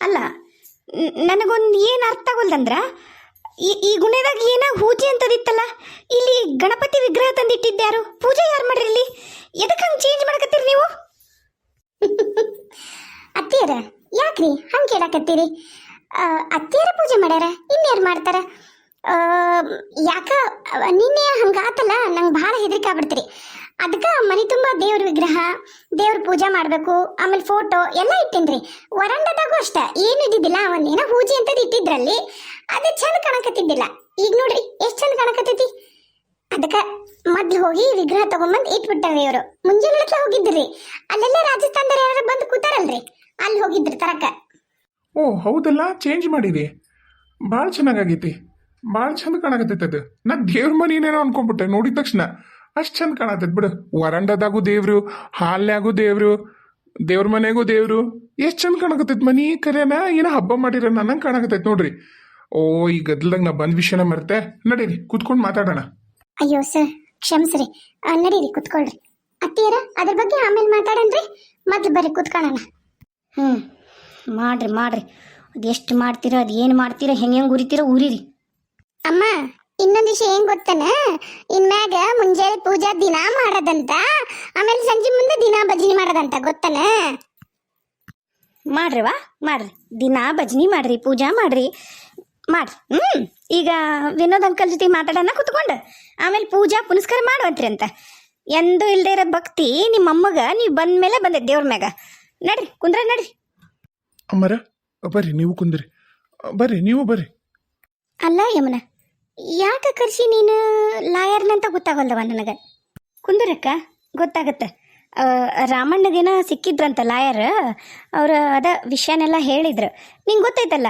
ಅಲ್ಲ ನನಗೊಂದು ಏನು ಅರ್ಥ ಆಗೋಲ್ದಂದ್ರ ಈ ಈ ಗುಣದಾಗ ಏನ ಹೂಜೆ ಅಂತದಿತ್ತಲ್ಲ, ಇಲ್ಲಿ ಗಣಪತಿ ವಿಗ್ರಹ ತಂದಿಟ್ಟಿದ್ದ್ಯಾರು, ಪೂಜೆ ಯಾರು ಮಾಡ್ರಿ ಇಲ್ಲಿ? ಎದಕ್ಕೆ ಹಂಗೆ ಚೇಂಜ್ ಮಾಡಕತ್ತೀರಿ ನೀವು? ಅತ್ತಿಯರ, ಯಾಕ್ರಿ ಹಂಗೆ ಕೇಳಕತ್ತೀರಿ? ಅತ್ತಿಯರ ಪೂಜೆ ಮಾಡ್ಯಾರ, ಇನ್ಯಾರು ಮಾಡ್ತಾರ? ಯಾಕ, ನಿನ್ನೆ ಹಂಗಾತಲ್ಲ ನಂಗೆ ಭಾಳ ಹೆದರಿಕೆ ಆಗ್ಬಿಡ್ತೀರಿ. ಅದಕ್ಕೆ ಮನೆ ತುಂಬ ದೇವ್ರ ವಿಗ್ರಹ, ದೇವ್ರ ಪೂಜೆ ಮಾಡಬೇಕು, ಆಮೇಲೆ ಫೋಟೋ ಎಲ್ಲ ಇಟ್ಟೇನ್ರಿ. ವರಂಡದಾಗೂ ಅಷ್ಟ, ಏನು ಇದ್ದಿದ್ದಿಲ್ಲ, ಒಂದೇನೋ ಪೂಜೆ ಅಂತದ್ ಇಟ್ಟಿದ್ರಲ್ಲಿ, ಅದು ಚಂದ ಕಾಣಕತ್ತಿದ್ದಿಲ್ಲ. ಈಗ ನೋಡ್ರಿ, ಎಷ್ಟು ಚಂದ ಕಾಣಕತ್ತೈತಿ. ಅದಕ್ಕೆ ಮೊದ್ಲು ಹೋಗಿ ವಿಗ್ರಹ ತಗೊಂಬಂದು ಇಟ್ಬಿಟ್ಟಾರೆ ಇವರು. ಮುಂಜಾನೆ ಹೋಗಿದ್ರಿ. ಅಲ್ಲೆಲ್ಲ ರಾಜಸ್ಥಾನದವ್ರು ಯಾರು ಬಂದು ಕೂತಾರಲ್ರಿ. ಅಲ್ಲಿ ಹೋಗಿದ್ರಿ ತರಕ. ಓ, ಹೌದಲ್ಲ ಚೇಂಜ್ ಮಾಡಿರಿ. ಭಾಳ ಚೆನ್ನಾಗಾಗೈತಿ. ಭಾಳ ಚಂದ ಕಾಣಕತ್ತೈತೆ ಅದು. ನಾ ದೇವ್ರ ಮನೇನೇನೋ ಅನ್ಕೊಂಡ್ಬಿಟ್ಟೆ ನೋಡಿದ ತಕ್ಷಣ. ಅಷ್ಟು ಚಂದ ಕಾಣತೈತೆ ಬಿಡು. ವರಂಡದಾಗೂ ದೇವ್ರು ಹಾಲ್ನ್ಯಾಗೂ ದೇವ್ರು ದೇವ್ರ ಮನೆಗೂ ದೇವ್ರು. ಎಷ್ಟು ಚಂದ ಕಾಣಕತ್ತೈತೆ ಮನಿ ಕರೆನ ಏನೋ ಹಬ್ಬ ಮಾಡಿರ ನನ್ನ ಕಾಣಕತ್ತೈತೆ ನೋಡ್ರಿ. ಓ ಈ ಗದ್ಲದಾಗ ನಾ ಬಂದ ವಿಷಯನ ಮರ್ತೆ. ನಡೀರಿ ಕುತ್ಕೊಂಡು ಮಾತಾಡೋಣ. ಅಯ್ಯೋ ಸರ್ ಕ್ಷಮಿಸ್ರಿ. ಆ, ನಡೀರಿ ಕುತ್ಕೊಳ್ರಿ. ಅತ್ತಿಯರ ಅದ್ರ ಬಗ್ಗೆ ಆಮೇಲೆ ಮಾತಾಡನ್ರಿ. ಮೊದ್ಲು ಬರ್ರಿ ಕುತ್ಕೊಳ್ಳೋಣ ಹ್ಞೂ ಮಾಡ್ರಿ ಮಾಡ್ರಿ. ಅದು ಎಷ್ಟು ಮಾಡ್ತೀರ ಅದು ಏನು ಮಾಡ್ತೀರ ಹೆಂಗೆ ಹೆಂಗೆ ಉರಿತೀರ ಉರಿರಿ. ಅಮ್ಮ ಇನ್ನೊಂದು ವಿಷಯ ಏನ್ ಗೊತ್ತನ? ಇನ್ಮ್ಯಾಗ ಮುಂಜಾನೆ ಪೂಜಾ ದಿನ ಮಾಡದಂತ ಆಮೇಲೆ ಸಂಜೆ ಮುಂದೆ ದಿನ ಭಜನೆ ಮಾಡದಂತ ಗೊತ್ತನ? ಮಾಡ್ರಿವಾ ಮಾಡ್ರಿ. ದಿನಾ ಭಜನಿ ಮಾಡ್ರಿ ಪೂಜಾ ಮಾಡ್ರಿ. ಮಾಡ್ರಿ. ಹ್ಞೂ ಈಗ ವಿನೋದ್ ಅಂಕಲ್ ಜೊತೆ ಮಾತಾಡೋಣ ಕುತ್ಕೊಂಡು. ಆಮೇಲೆ ಪೂಜಾ ಪುನಸ್ಕಾರ ಮಾಡುವಂತ್ರಿ ಅಂತ. ಎಂದೂ ಇಲ್ಲದೆ ಇರೋ ಭಕ್ತಿ ನಿಮ್ಮ ಅಮ್ಮಗ ನೀವು ಬಂದ ಮೇಲೆ ಬಂದೆ ದೇವ್ರ ಮ್ಯಾಗ. ನಡ್ರಿ ಕುಂದ್ರ ನಡ್ರಿ. ಅಮ್ಮರ ಬರ್ರಿ ನೀವು ಕುಂದ್ರಿ. ಬರ್ರಿ ನೀವು ಬರ್ರಿ. ಅಲ್ಲ ಯಮನ ಯಾಕೆ ಕರ್ಸಿ ನೀನು ಲಾಯರ್ನಂತ ಗೊತ್ತಾಗಲ್ದವ ನನಗೆ? ಕುಂದರಕ್ಕ, ಗೊತ್ತಾಗತ್ತೆ. ರಾಮಣ್ಣಗೇನ ಸಿಕ್ಕಿದ್ರಂತ ಲಾಯರ್. ಅವರು ಅದ ವಿಷಯನೆಲ್ಲ ಹೇಳಿದ್ರು. ನಿಂಗೆ ಗೊತ್ತೈತಲ್ಲ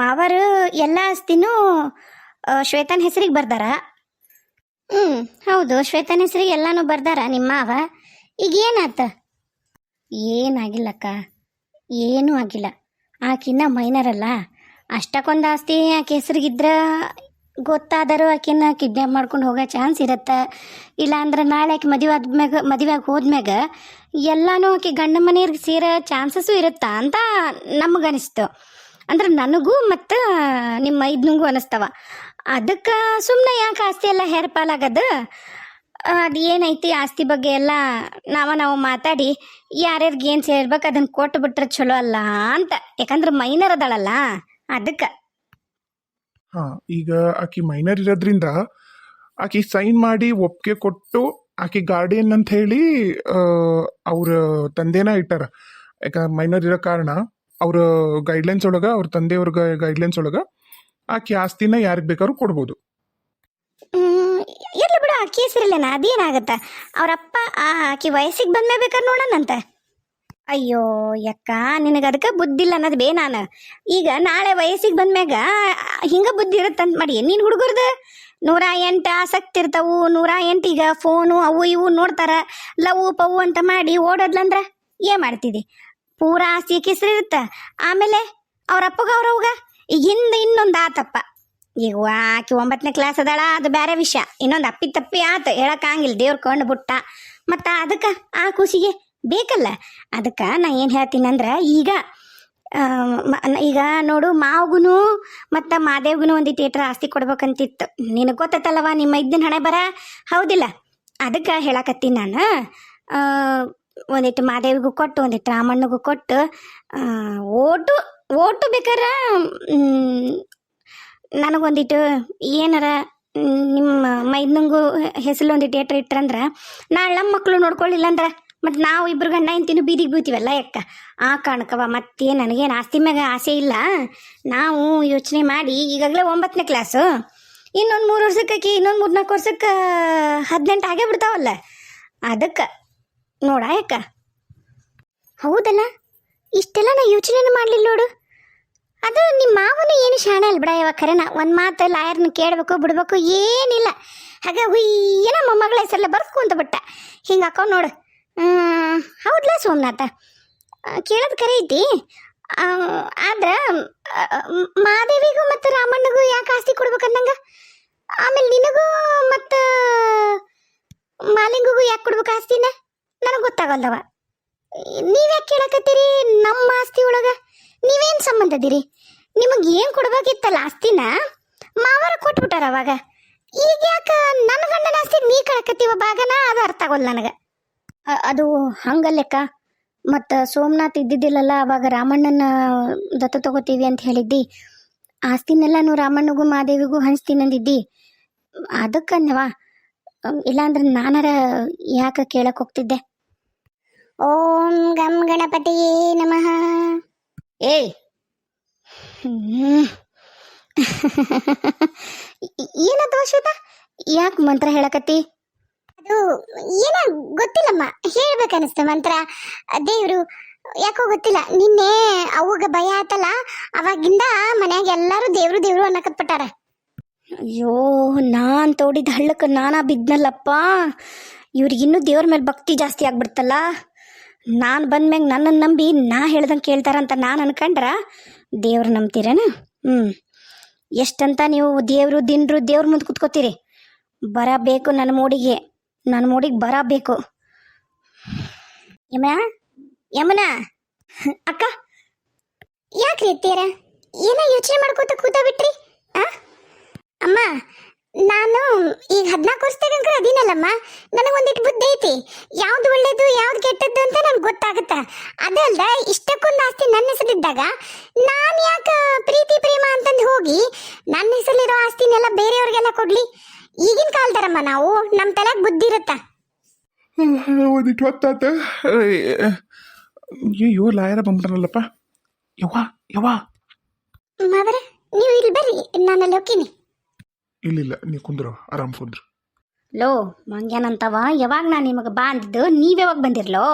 ಮಾವರು ಎಲ್ಲ ಆಸ್ತಿನೂ ಶ್ವೇತನ ಹೆಸರಿಗೆ ಬರ್ದಾರ? ಹ್ಞೂ ಹೌದು. ಶ್ವೇತನ ಹೆಸರಿಗೆ ಎಲ್ಲಾನು ಬರ್ದಾರ ನಿಮ್ಮ ಮಾವ. ಈಗ ಏನಾತ? ಏನಾಗಿಲ್ಲಕ್ಕ. ಏನೂ ಆಗಿಲ್ಲ. ಆಕಿನ್ನ ಮೈನರ್ ಅಲ್ಲ ಅಷ್ಟಕ್ಕೊಂದು ಆಸ್ತಿ ಆಕೆ ಹೆಸರಿಗಿದ್ರೆ ಗೊತ್ತಾದರೂ ಆಕೆನ ಕಿಡ್ನಾಪ್ ಮಾಡ್ಕೊಂಡು ಹೋಗೋ ಚಾನ್ಸ್ ಇರುತ್ತೆ. ಇಲ್ಲಾಂದ್ರೆ ನಾಳೆ ಆಕೆ ಮದುವೆ ಆದ್ಮ್ಯಾಗ ಮದುವೆಯಾಗಿ ಹೋದ್ಮ್ಯಾಗ ಎಲ್ಲಾನು ಆಕೆ ಗಂಡ ಮನೆಯವ್ರಿಗೆ ಸೇರೋ ಚಾನ್ಸಸ್ಸು ಇರುತ್ತಾ ಅಂತ ನಮಗನಿಸ್ತು. ಅಂದ್ರೆ ನನಗೂ ಮತ್ತು ನಿಮ್ಮ ಮೈದ್ನಿಗೂ ಅನಿಸ್ತವ. ಅದಕ್ಕೆ ಸುಮ್ಮನೆ ಯಾಕೆ ಆಸ್ತಿ ಎಲ್ಲ ಹೇರ್ಪಾಲಾಗದು ಅದು ಏನೈತಿ ಆಸ್ತಿ ಬಗ್ಗೆ ಎಲ್ಲ ನಾವು ನಾವು ಮಾತಾಡಿ ಯಾರ್ಯಾರಿಗೆ ಏನು ಸೇರ್ಬೇಕು ಅದನ್ನು ಕೊಟ್ಟು ಬಿಟ್ರೆ ಚಲೋ ಅಲ್ಲ ಅಂತ. ಯಾಕಂದ್ರೆ ಮೈನರ್ ಅದಾಳಲ್ಲ. ಅದಕ್ಕೆ. ಹಾ ಈಗ ಆಕಿ ಮೈನರ್ ಇರೋದ್ರಿಂದ ಆಕಿ ಸೈನ್ ಮಾಡಿ ಒಪ್ಪಿಗೆ ಕೊಟ್ಟು ಆಕಿ ಗಾರ್ಡಿಯನ್ ಅಂತ ಹೇಳಿ ಅವ್ರ ತಂದೆನ ಇಟ್ಟಾರ. ಯಾಕ ಮೈನರ್ ಇರೋ ಕಾರಣ ಅವ್ರ ಗೈಡ್ಲೈನ್ಸ್ ಒಳಗ ಅವ್ರ ತಂದೆಯವ್ರ ಗೈಡ್ಲೈನ್ಸ್ ಒಳಗ ಆಕಿ ಆಸ್ತಿನ ಯಾರಿಗೆ ಬೇಕಾದ್ರು ಕೊಡ್ಬೋದು. ಇರ್ಲಿ ಬಿಡು ಆಕಿ ಅವರ ಅದೇನಾಗತ್ತ ಆ ಆಕಿ ವಯಸ್ಸಿಗೆ ಬಂದ್ಮೇ ಬೇಕಾದ್ರೆ ನೋಡೋಣಂತ. ಅಯ್ಯೋ, ಯಕ್ಕ, ನಿನಗೆ ಅದಕ್ಕೆ ಬುದ್ಧಿ ಇಲ್ಲ ಅನ್ನೋದು ಬೇ ನಾನು. ಈಗ ನಾಳೆ ವಯಸ್ಸಿಗೆ ಬಂದ್ಮ್ಯಾಗ ಹಿಂಗೆ ಬುದ್ಧಿ ಇರುತ್ತಂತ ಮಾಡಿ, ನೀನು ಹುಡುಗರ್ದು? ನೂರ ಎಂಟು ಆಸಕ್ತಿ ಇರ್ತಾವು, ನೂರ ಎಂಟು ಈಗ ಫೋನು ಅವು ಇವು ನೋಡ್ತಾರ. ಲವ್ ಪವು ಅಂತ ಮಾಡಿ ಓಡೋದ್ಲಂದ್ರ ಏನು ಮಾಡ್ತಿದ್ದಿ ಪೂರಾ ಆಸ್ತಿ ಕೆಸರು ಇರುತ್ತ. ಆಮೇಲೆ ಅವ್ರ ಅಪ್ಪಗ ಅವ್ರವ್ಗ ಈಗ ಹಿಂದೆ ಇನ್ನೊಂದು ಆತಪ್ಪ. ಈಗ ಆಕಿ ಒಂಬತ್ತನೇ ಕ್ಲಾಸ್ ಅದಾಳ, ಅದು ಬೇರೆ ವಿಷಯ. ಇನ್ನೊಂದು ಅಪ್ಪಿ ತಪ್ಪಿ ಆತು ಹೇಳಕ್ಕಾಗಿಲ್ಲ ದೇವ್ರ ಕಂಡು ಬಿಟ್ಟ. ಮತ್ತು ಅದಕ್ಕೆ ಆ ಖುಷಿಗೆ ಬೇಕಲ್ಲ? ಅದಕ್ಕೆ ನಾ ಏನು ಹೇಳ್ತೀನಿ ಅಂದ್ರೆ ಈಗ ಈಗ ನೋಡು ಮಾವ್ಗು ಮತ್ತು ಮಾದೇವ್ಗೂ ಒಂದು ಥಿಯೇಟ್ರ್ ಆಸ್ತಿ ಕೊಡ್ಬೇಕಂತಿತ್ತು. ನಿನಗೆ ಗೊತ್ತೈತಲ್ಲವ ನಿಮ್ಮ ಇದ್ದಿನ ಹಣೆ ಬರ? ಹೌದಿಲ್ಲ. ಅದಕ್ಕೆ ಹೇಳಕತ್ತೀನಿ ನಾನು. ಒಂದಿಟ್ಟು ಮಾದೇವಿಗೂ ಕೊಟ್ಟು ಒಂದಿಟ್ಟು ರಾಮಣ್ಣಗೂ ಕೊಟ್ಟು ಓಟು ಓಟು ಬೇಕಾರೆ? ನನಗೊಂದಿಟ್ಟು ಏನಾರ ನಿಮ್ಮ ಮೈದ್ನಂಗೂ ಹೆಸರು ಒಂದು ಏಟ್ರ ಇಟ್ರಂದ್ರೆ, ನಾಳೆ ನಮ್ಮ ಮಕ್ಕಳು ನೋಡ್ಕೊಳ್ಳಿಲ್ಲ ಅಂದ್ರೆ ಮತ್ತು ನಾವು ಇಬ್ಬರು ಗಂಡ ಹೆಂಡ್ತಿನೂ ಬೀದಿಗೆ ಬೀಳ್ತೀವಲ್ಲ ಯಾಕ ಆ ಕಾರಣಕ್ಕವ ಮತ್ತೆ ನನಗೇನು ಆಸ್ತಿ ಮ್ಯಾಗ ಆಸೆ ಇಲ್ಲ. ನಾವು ಯೋಚನೆ ಮಾಡಿ, ಈಗಾಗಲೇ ಒಂಬತ್ತನೇ ಕ್ಲಾಸು ಇನ್ನೊಂದು ಮೂರು ವರ್ಷಕ್ಕೆ ಇನ್ನೊಂದು ಮೂರು ನಾಲ್ಕು ವರ್ಷಕ್ಕೆ ಹದಿನೆಂಟು ಆಗೇ ಬಿಡ್ತಾವಲ್ಲ. ಅದಕ್ಕೆ, ನೋಡ ಯಾಕ ಹೌದಲ್ಲ? ಇಷ್ಟೆಲ್ಲ ನಾ ಯೋಚನೆ ಮಾಡಲಿಲ್ಲ ನೋಡು. ಅದು ನಿಮ್ಮ ಮಾವನ ಏನು ಶಾಣೆ ಅಲ್ಲ ಬಿಡ ಯಾವ ಖರೇನ? ಒಂದು ಮಾತು ಲಾಯರ್ನ ಕೇಳಬೇಕು, ಬಿಡಬೇಕು, ಏನಿಲ್ಲ. ಹಾಗೆ ಹುಯ್ಯನ ಮೊಮ್ಮಗಳ ಹೆಸರೆಲ್ಲ ಬರ್ಸ್ಕೊಂತ ಬಿಟ್ಟ. ಹಿಂಗೆ ಹಾಕೋ ನೋಡು. ಹ್ಮ್, ಹೌದ್ಲ ಸೋಮನಾಥ. ಕೇಳೋದು ಕರೆ ಐತಿ. ಆದ್ರೆ ಮಾದೇವಿಗೂ ಮತ್ತು ರಾಮಣ್ಣಗೂ ಯಾಕೆ ಆಸ್ತಿ ಕೊಡ್ಬೇಕಂದಂಗ? ಆಮೇಲೆ ನಿನಗೂ ಮತ್ತು ಮಾಲಿಂಗಿಗೂ ಯಾಕೆ ಕೊಡ್ಬೇಕು ಆಸ್ತಿನ? ನನಗೆ ಗೊತ್ತಾಗಲ್ದವ. ನೀವ್ಯಾಕೆ ಕೇಳಕತ್ತೀರಿ ನಮ್ಮ ಆಸ್ತಿ ಒಳಗೆ? ನೀವೇನು ಅಂತದಿರಿ ನಿಮಗೆ ಏನು ಕೊಡ್ಬೇಕಿತ್ತಲ್ಲ ಆಸ್ತಿನ? ಮಾವರ ಕೊಟ್ಬಿಟ್ಟಾರ ಅವಾಗ. ಈಗ ಯಾಕೆ ನನ್ನ ಗಂಡನ ಆಸ್ತಿ ನೀ ಕಳಕತ್ತೀವ ಭಾಗನ? ಅದು ಅರ್ಥ ಆಗೋಲ್ಲ ನನಗೆ. ಅದು ಹಂಗಲ್ಲೆಕ್ಕ ಮತ್ತು ಸೋಮನಾಥ್ ಇದ್ದಿದ್ದಿಲ್ಲಲ್ಲ ಅವಾಗ ರಾಮಣ್ಣನ ದತ್ತ ತಗೋತೀವಿ ಅಂತ ಹೇಳಿದ್ದಿ. ಆಸ್ತಿನೆಲ್ಲನೂ ರಾಮಣ್ಣಗೂ ಮಾದೇವಿಗೂ ಹಂಚ್ತೀನಿ ಅಂದಿದ್ದಿ. ಅದಕ್ಕನ್ಯವ ಇಲ್ಲಾಂದ್ರೆ ನಾನಾರ ಯಾಕೆ ಕೇಳಕ್ ಹೋಗ್ತಿದ್ದೆ? ಓಂ ಗಂ ಗಣಪತಿಯೇ ನಮಃ. ಏಯ್! ಏನ ದೋಷ ಶ್ವೇತ ಯಾಕೆ ಮಂತ್ರ ಹೇಳಕತ್ತಿ? ಅದು ಏನ ಗೊತ್ತಿಲ್ಲಮ್ಮ. ಹೇಳ್ಬೇಕನ್ನಿಸ್ತು ಮಂತ್ರ. ದೇವ್ರು, ಯಾಕೋ ಗೊತ್ತಿಲ್ಲ. ನಿನ್ನೆ ಅವಾಗ ಭಯ ಆತಲ್ಲ, ಅವಾಗಿಂದ ಮನ್ಯಾಗ ಎಲ್ಲಾರು ದೇವ್ರು ದೇವ್ರು ಅನ್ನಕತ್ಬಿಟ್ಟಾರ. ಅಯ್ಯೋ, ನಾನ್ ತೋಡಿದ ಹಳ್ಳಕ್ಕೆ ನಾನಾ ಬಿದ್ನಲ್ಲಪ್ಪ. ಇವ್ರಿಗಿನ್ನೂ ದೇವ್ರ ಮೇಲೆ ಭಕ್ತಿ ಜಾಸ್ತಿ ಆಗ್ಬಿಡ್ತಲ್ಲ. ನಾನು ಬಂದ್ಮ್ಯಾಗ ನನ್ನನ್ನು ನಂಬಿ ನಾ ಹೇಳ್ದಂಗೆ ಕೇಳ್ತಾರಂತ ನಾನು ಅನ್ಕಂಡ್ರ ದೇವ್ರು ನಂಬ್ತೀರೇನ? ಹ್ಞೂ ಎಷ್ಟಂತ ನೀವು ದೇವರು, ದಿನರು ದೇವ್ರ ಮುಂದೆ ಕುತ್ಕೋತೀರಿ. ಬರಬೇಕು ನನ್ನ ಮೂಡಿಗೆ. ನನ್ನ ಮೂಡಿಗೆ ಬರಬೇಕು. ಯಮನ? ಯಮನ? ಅಕ್ಕ? ಯಾಕ್ರಿ ಅತ್ತೀರ ಏನ ಯೋಚನೆ ಮಾಡ್ಕೋತ ಕೂತ ಬಿಟ್ರಿ ಅಮ್ಮ, ನಾನು ಈಗ ಹದಿನಾಲ್ಕು ವರ್ಷದಾಗ ಅದೀನಲ್ಲಮ್ಮ. ನನಗೊಂದಿಟ್ಟು ಬುದ್ಧಿ ಐತಿ. ಯಾವ್ದು ಒಳ್ಳೇದು, ಯಾವ್ದು ಕೆಟ್ಟದ್ದು ಅಂತ ನನ್ಗೆ ಗೊತ್ತಾಗುತ್ತ. ಅದಲ್ದ ಇಷ್ಟಕ್ಕೊಂದು ಆಸ್ತಿ ನನ್ನ ಹೆಸರಿದ್ದಾಗ ನಾನು ಯಾಕೆ ಪ್ರೀತಿ, ಪ್ರೇಮ ಅಂತಂದು ಹೋಗಿ ನನ್ನ ಹೆಸರಲ್ಲಿರೋ ಆಸ್ತಿನೆಲ್ಲ ಬೇರೆಯವ್ರಿಗೆಲ್ಲ ಕೊಡ್ಲಿ? ಈಗಿನ ಕಾಲದರಮ್ಮ ನಾವು ನಮ್ಮ ತಲೆಗೆ ಬುದ್ಧಿ ಇರುತ್ತ? ಒಂದಿಟ್ಟು ಹೊತ್ತಾತ ಅಯ್ಯೋ ಲಾಯರ ಬಂದ್ಬಿಟ್ರಲ್ಲಪ್ಪ ಯವ್ವ ಯವ್ವ. ಮಾವರ ನೀವು ಇಲ್ಲಿ ಬರ್ರಿ ನಾನು ಅಲ್ಲಿ ಹೋಗ್ತೀನಿ. ಇಲ್ಲ ನೀ ಕುಂದ್ರು ಆರಾಮ್ ಕುಂದ್ರು. ಲೋ ಮಂಗ್ಯಾನಂತವ ಯಾವಾಗ ನಾನು ನಿಮಗೆ ಬಾ ಅಂದಿದ್ದು ನೀವು ಯಾವಾಗ ಬಂದಿರ್ಲೋ?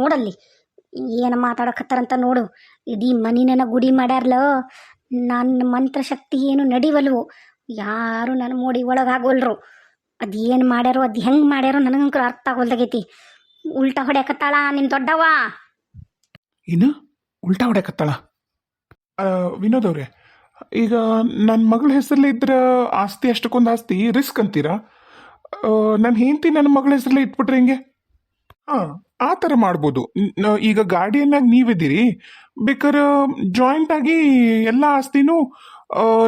ನೋಡಲ್ಲಿ ಏನು ಮಾತಾಡಕತ್ತಾರಂತ ನೋಡು. ಇಡೀ ಮನಿನ ಗುಡಿ ಮಾಡ್ಯಾರ್ಲೋ. ನನ್ನ ಮಂತ್ರಶಕ್ತಿ ಏನು ನಡಿವಲ್ವು. ಯಾರು ನನ್ನ ಮೋಡಿ ಒಳಗಾಗೋಲ್ರು? ಅದು ಏನು ಮಾಡ್ಯಾರೋ, ಅದು ಹೆಂಗೆ ಮಾಡ್ಯಾರೋ ನನಗಂಕೂ ಅರ್ಥ ಆಗೋಲ್ದಾಗೈತಿ ಉಲ್ಟಾ ಹೊಡ್ಯಾಕತ್ತಾಳ ನಿಮ್ಮ ದೊಡ್ಡವ ಏನು ಉಲ್ಟಾ ಹೊಡ್ಯಾಕತ್ತಾಳ? ವಿನೋದ್ ಅವ್ರೆ, ಈಗ ನನ್ನ ಮಗಳ ಹೆಸರಲ್ಲಿ ಇದ್ರ ಆಸ್ತಿ, ಅಷ್ಟಕ್ಕೊಂದು ಆಸ್ತಿ, ರಿಸ್ಕ್ ಅಂತೀರಾ? ನನ್ನ ಹೆಂಡತಿ ನನ್ನ ಮಗಳ ಹೆಸರಲ್ಲಿ ಇಟ್ಬಿಟ್ರೆ ಹಿಂಗೆ? ಹಾಂ ಆ ಥರ ಮಾಡ್ಬೋದು. ಈಗ ಗಾರ್ಡಿಯನ್ನಾಗಿ ನೀವಿದ್ದೀರಿ ಬೇಕಾದ್ರೆ ಜಾಯಿಂಟಾಗಿ ಎಲ್ಲ ಆಸ್ತಿನೂ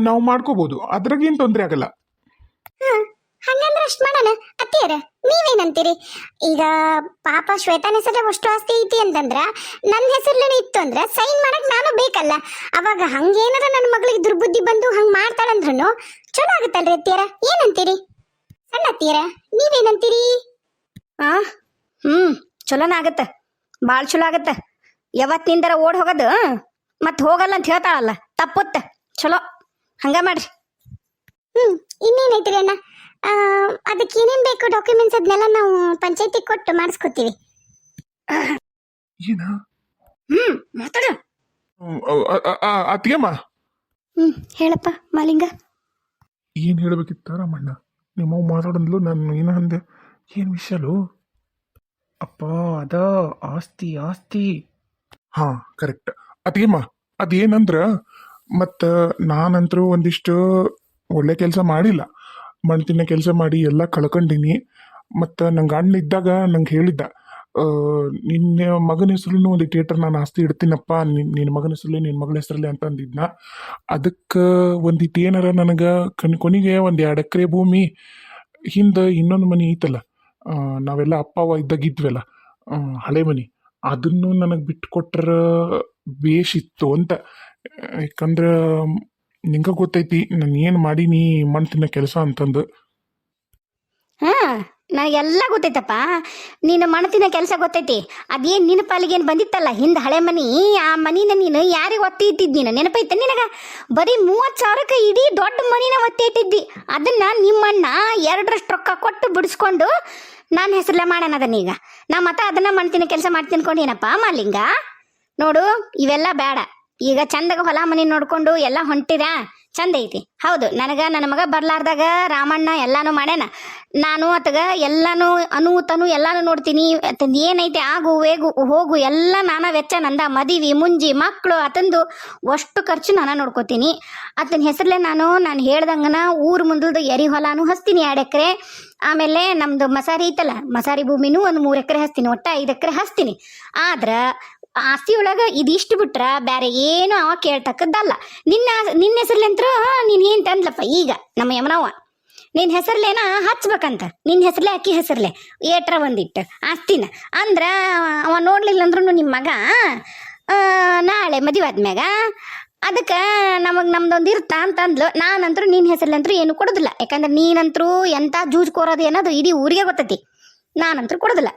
ನಾವು ಮಾಡ್ಕೋಬಹುದು ಅದ್ರಾಗೇನು ತೊಂದರೆ ಆಗಲ್ಲ. ಹಂಗಂದ್ರೆ ಅಷ್ಟು ಮಾಡೋಣ. ಅತ್ತಿಯರ ನೀವೇನಂತೀರಿ? ಈಗ ಪಾಪ ಶ್ವೇತನ ಹೆಸರೇ ಅಷ್ಟು ಆಸ್ತಿ ಐತಿ ಅಂತಂದ್ರ ನನ್ನ ಹೆಸರಲ್ಲೇ ಇತ್ತು ಅಂದ್ರೆ ಸೈನ್ ಮಾಡಕ್ ನಾನು ಬೇಕಲ್ಲ. ಅವಾಗ ಹಂಗೇನಾರ ನನ್ನ ಮಗಳಿಗೆ ದುರ್ಬುದ್ಧಿ ಬಂದು ಹಂಗ್ ಮಾಡ್ತಾಳಂದ್ರೂ ಚಲೋ ಆಗುತ್ತಲ್ರಿ ಅತ್ತಿಯರ? ಏನಂತೀರಿ? ಸಣ್ಣ ಅತ್ತಿಯರ ನೀವೇನಂತೀರಿ? ಆ ಹ್ಞೂ ಚಲೋನ ಆಗತ್ತೆ. ಭಾಳ ಚಲೋ ಆಗತ್ತೆ. ಯಾವತ್ತಿನಿಂದರ ಓಡ್ ಹೋಗೋದು ಮತ್ತೆ ಹೋಗಲ್ಲ ಅಂತ ಹೇಳ್ತಾಳಲ್ಲ ತಪ್ಪುತ್ತೆ. ಚಲೋ. ಹಂಗ ಮಾಡ್ರಿ. ಹ್ಮ್ ಇನ್ನೇನೈತ್ರಿ ಅಣ್ಣ? ಅದಕ್ಕೆ ಏನೇನ್ ಬೇಕು ಡಾಕ್ಯುಮೆಂಟ್ಸ್ ಅದನ್ನೆಲ್ಲ ನಾವು ಪಂಚಾಯತಿ ಕೊಟ್ಟು ಮಾಡಿಸ್ಕೊತೀವಿ. ಏನ? ಹ್ಞೂ ಮಾತಾಡ. ಅತ್ತಿಗೆಮ್ಮ. ಹ್ಞೂ ಹೇಳಪ್ಪ ಮಾಲಿಂಗ. ಏನು ಹೇಳ್ಬೇಕಿತ್ತ ರಾಮಣ್ಣ? ನಿಮ್ಮ ಮಾತಾಡಂದ್ಲು ನಾನು ಏನ ಅಂದೆ? ಏನು ವಿಷಯಲು? ಅಪ್ಪ ಅದ ಆಸ್ತಿ ಆಸ್ತಿ. ಹಾ ಕರೆಕ್ಟ್ ಅದೇಮ್ಮ ಅದೇನಂದ್ರ ಮತ್ತು ನಾನಂತರೂ ಒಂದಿಷ್ಟು ಒಳ್ಳೆ ಕೆಲಸ ಮಾಡಿಲ್ಲ. ಮಣ್ತಿನ ಕೆಲಸ ಮಾಡಿ ಎಲ್ಲ ಕಳ್ಕೊಂಡಿನಿ. ಮತ್ತು ನಂಗೆ ಅಣ್ಣ ಇದ್ದಾಗ ನಂಗೆ ಹೇಳಿದ್ದ ನಿನ್ನ ಮಗನ ಹೆಸರಲ್ಲೂ ಒಂದು ಥಿಯೇಟರ್ ನಾನು ಆಸ್ತಿ ಇಡ್ತೀನಪ್ಪ. ನಿನ್ನ ನಿನ್ನ ಮಗನ ಹೆಸರಲ್ಲಿ ನಿನ್ನ ಮಗಳ ಹೆಸರಲ್ಲಿ ಅಂತ ಅಂದಿದ್ನ ಅದಕ್ಕೆ ಒಂದಿಟ್ಟು ಏನಾರ ನನಗೆ ಕಣ್ ಕೊನೆಗೆ ಒಂದು ಎರಡು ಎಕರೆ ಭೂಮಿ, ಹಿಂದೆ ಇನ್ನೊಂದು ಮನೆ ಐತಲ್ಲ ನಾವೆಲ್ಲ ಅಪ್ಪ ಅವ ಇದ್ದಾಗ ಇದ್ವಲ್ಲ ಹಳೆ ಮನೆ. ಅದನ್ನು ನನಗೆ ಬಿಟ್ಟು ಕೊಟ್ರ ಬೇಷಿತ್ತು ಅಂತ ಯಾಕಂದ್ರೆ ನಿಂಗೆ ಗೊತ್ತೈತಿ, ನಾನು ಏನು ಮಾಡೀನಿ ಮಣ್ಣು ಕೆಲಸ ಅಂತಂದು. ಹಾ, ನನಗೆಲ್ಲ ಗೊತ್ತೈತಪ್ಪ. ನೀನು ಮಣತಿನ ಕೆಲಸ ಗೊತ್ತೈತಿ. ಅದೇನು ನಿನ್ನ ಪಾಲಿಗೇನು ಬಂದಿತ್ತಲ್ಲ, ಹಿಂದೆ ಹಳೆ ಮನಿ, ಆ ಮನಿನ ನೀನು ಯಾರಿಗೆ ಒತ್ತಿ ಇಟ್ಟಿದ್ ನೀನು ನೆನಪೈತೆ ನಿನಗ? ಬರೀ ಮೂವತ್ತು ಸಾವಿರಕ್ಕೆ ಇಡೀ ದೊಡ್ಡ ಮನಿನ ಒತ್ತಿ ಇಟ್ಟಿದ್ದಿ. ಅದನ್ನ ನಿಮ್ಮಣ್ಣ ಎರಡರಷ್ಟು ರೊಕ್ಕ ಕೊಟ್ಟು ಬಿಡಿಸ್ಕೊಂಡು ನನ್ನ ಹೆಸರಲ್ಲ ಮಾಡೋಣ ಅದನ್ನೀಗ ನಾ ಮತ್ತ ಅದನ್ನ ಮಣ್ತಿನ ಕೆಲಸ ಮಾಡ್ತೀನಿ ಅನ್ಕೊಂಡೇನಪ್ಪ ಮಾಲಿಂಗ? ನೋಡು, ಇವೆಲ್ಲ ಬೇಡ ಈಗ ಚಂದಗ ಹೊಲ ಮನಿ ನೋಡ್ಕೊಂಡು ಎಲ್ಲ ಹೊಂಟಿರಾ? ಚಂದ ಐತಿ. ಹೌದು, ನನಗ ನನ್ನ ಮಗ ಬರ್ಲಾರ್ದಾಗ ರಾಮಣ್ಣ ಎಲ್ಲಾನು ಮಾಡ್ಯಾನ. ನಾನು ಅತಗ ಎಲ್ಲಾನು ಅನು ತನು ಎಲ್ಲಾನು ನೋಡ್ತೀನಿ. ಅತಂದು ಏನೈತಿ, ಆಗು, ವೇಗು, ಹೋಗು, ಎಲ್ಲ ನಾನಾ ವೆಚ್ಚ ನಂದ. ಮದಿವಿ, ಮುಂಜಿ ಮಕ್ಕಳು ಅತಂದು ಅಷ್ಟು ಖರ್ಚು ನಾನು ನೋಡ್ಕೋತೀನಿ. ಅತನ ಹೆಸರಲ್ಲೇ ನಾನು ನಾನು ಹೇಳ್ದಂಗನ ಊರು ಮುಂದಲ್ದು ಎರಿ ಹೊಲಾನು ಹಸ್ತೀನಿ ಎರಡು ಎಕರೆ. ಆಮೇಲೆ ನಮ್ದು ಮಸಾರಿ ಐತಲ್ಲ, ಮಸಾರಿ ಭೂಮಿನೂ ಒಂದು ಮೂರು ಎಕರೆ ಹಸ್ತೀನಿ, ಒಟ್ಟ ಐದು ಎಕರೆ ಹಸ್ತೀನಿ. ಆದ್ರೆ ಆಸ್ತಿ ಒಳಗ ಇದಿಷ್ಟು ಬಿಟ್ರ ಬೇರೆ ಏನು ಅವ ಕೇಳ್ತಕ್ಕದ್ದಲ್ಲ. ನಿನ್ನ ನಿನ್ನ ಹೆಸರ್ಲೆಂತ್ರ ನೀನ್ ಏನ್ ತಂದ್ಲಪ್ಪ ಈಗ ನಮ್ಮ ಯಮನವ್ವ? ನಿನ್ನ ಹೆಸರ್ಲೇನ ಹಚ್ಬೇಕಂತ. ನಿನ್ನ ಹೆಸರ್ಲೆ, ಅಕ್ಕಿ ಹೆಸರ್ಲೆ, ಏಟ್ರ ಒಂದಿಟ್ಟು ಆಸ್ತಿನ. ಅಂದ್ರ ಅವ ನೋಡ್ಲಿಲ್ಲ ಅಂದ್ರೂ ನಿಮ್ಮ ಮಗ ನಾಳೆ ಮದುವೆ ಆದ್ಮ್ಯಾಗ ಅದಕ್ಕೆ ನಮಗೆ ನಮ್ದೊಂದು ಇರ್ತಾ ಅಂತಂದ್ಲು. ನಾನಂತರೂ ನಿನ್ನ ಹೆಸರ್ಲಂತರೂ ಏನು ಕೊಡೋದಿಲ್ಲ. ಯಾಕಂದ್ರೆ ನೀನಂತರೂ ಎಂಥ ಜೂಜ್ ಕೋರೋದು ಏನದು ಇಡೀ ಊರಿಗೆ ಗೊತ್ತೈತಿ. ನಾನಂತರೂ ಕೊಡೋದಿಲ್ಲ.